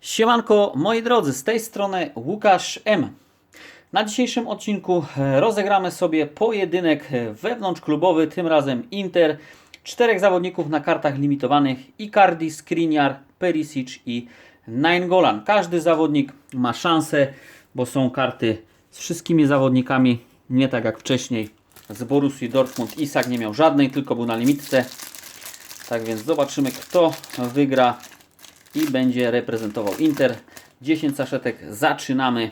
Siemanko, moi drodzy, z tej strony Łukasz M. Na dzisiejszym odcinku e, rozegramy sobie pojedynek e, wewnątrzklubowy, tym razem Inter. Czterech zawodników na kartach limitowanych Icardi, Skriniar, Perisic i Nainggolan. Każdy zawodnik ma szansę, bo są karty z wszystkimi zawodnikami, nie tak jak wcześniej z Borussii Dortmund. Isak nie miał żadnej, tylko był na limitce. Tak więc zobaczymy, kto wygra i będzie reprezentował Inter. 10 saszetek, zaczynamy.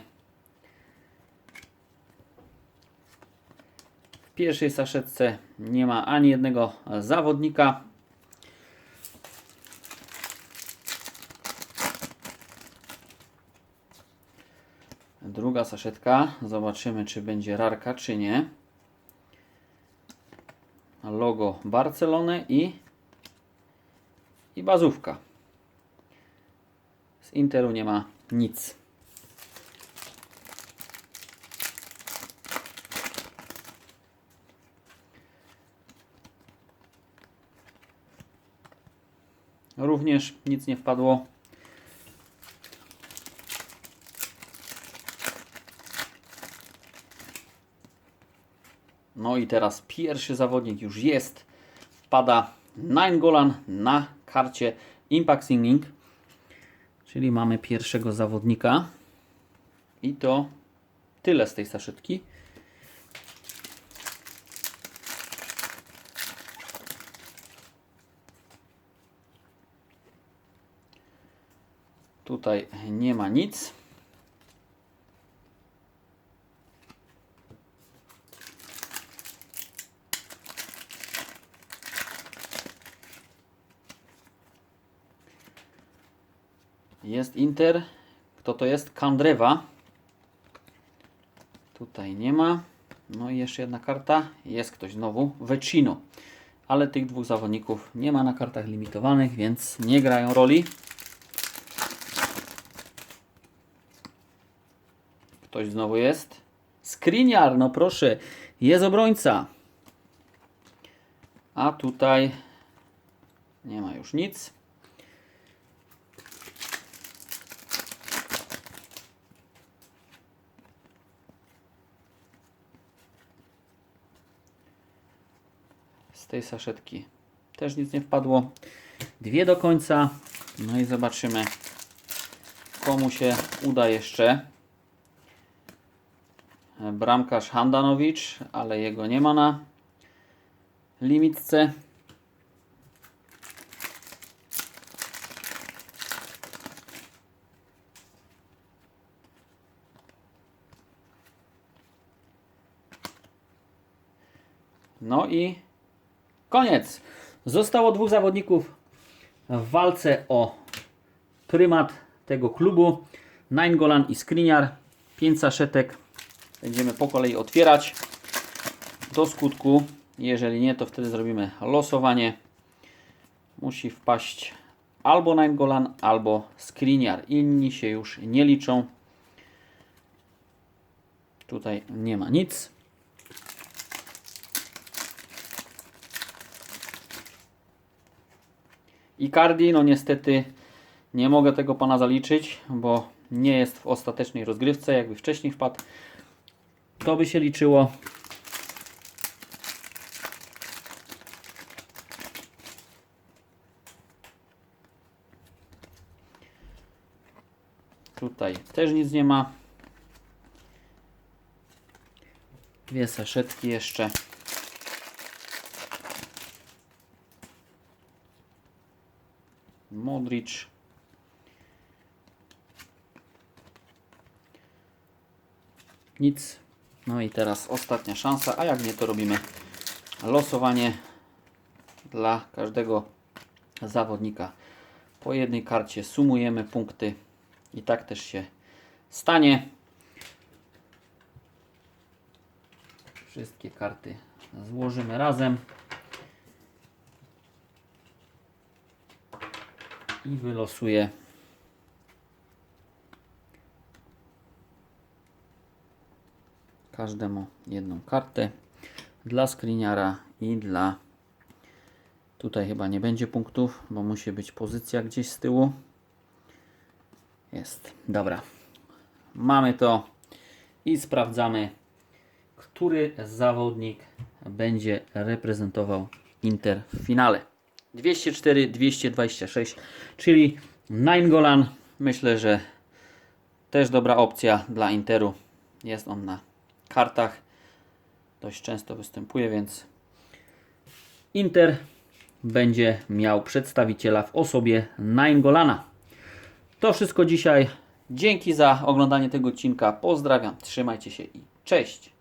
W pierwszej saszetce nie ma ani jednego zawodnika. Druga saszetka, zobaczymy czy będzie rarka czy nie. Logo Barcelony i i bazówka. Z Interu nie ma nic. Również nic nie wpadło. No i teraz pierwszy zawodnik już jest. Wpada Nainggolan na karcie Impact Singing. Czyli mamy pierwszego zawodnika. I to tyle z tej saszetki. Tutaj nie ma nic. Jest Inter. Kto to jest? Kandrewa. Tutaj nie ma. No i jeszcze jedna karta. Jest ktoś znowu. Vecino. Ale tych dwóch zawodników nie ma na kartach limitowanych, więc nie grają roli. Ktoś znowu jest. Skriniar, no proszę. Jest obrońca. A tutaj nie ma już nic. Z tej saszetki też nic nie wpadło. Dwie do końca. No i zobaczymy, komu się uda jeszcze. Bramkarz Handanowicz, ale jego nie ma na limitce. No i Koniec. Zostało dwóch zawodników w walce o prymat tego klubu. Nainggolan i Skriniar. 5 saszetek. Będziemy po kolei otwierać do skutku. Jeżeli nie, to wtedy zrobimy losowanie. Musi wpaść albo Nainggolan, albo Skriniar. Inni się już nie liczą. Tutaj nie ma nic. Icardi, no niestety nie mogę tego pana zaliczyć, bo nie jest w ostatecznej rozgrywce, jakby wcześniej wpadł. To by się liczyło. Tutaj też nic nie ma. Dwie saszetki jeszcze. Modric. Nic. No i teraz ostatnia szansa, a jak nie to robimy losowanie dla każdego zawodnika. Po jednej karcie sumujemy punkty i tak też się stanie. Wszystkie karty złożymy razem. I wylosuję każdemu jedną kartę dla screeniara i dla tutaj chyba nie będzie punktów, bo musi być pozycja gdzieś z tyłu Jest. Dobra. Mamy to i sprawdzamy, który zawodnik będzie reprezentował Inter w finale. 204-226, czyli Nainggolan. Myślę, że też dobra opcja dla Interu. Jest on na kartach. Dość często występuje, więc Inter będzie miał przedstawiciela w osobie Nainggolana. To wszystko dzisiaj. Dzięki za oglądanie tego odcinka. Pozdrawiam, trzymajcie się i cześć.